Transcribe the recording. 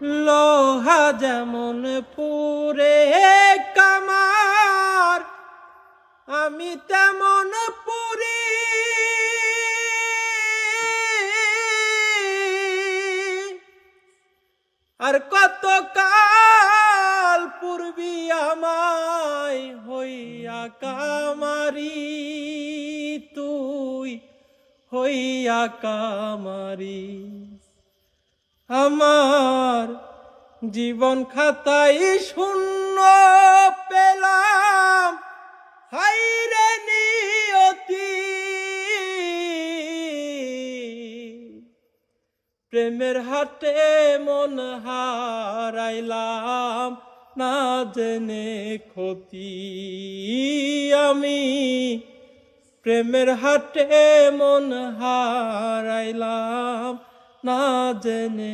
লোহা যেমন পুরে কামার, আমি তেমন পুরি। আর কত কাল পূর্বী আমায় হইয়া কামারি তুই, হইয়া কামারি। আমার জীবন খাতাই শূন্য পেলাম। হাইরে নিয়তি। প্রেমের হাটে মন হারাইলাম, না জেনে ক্ষতি আমি। প্রেমের হাটে মন হারাইলাম। না জেনে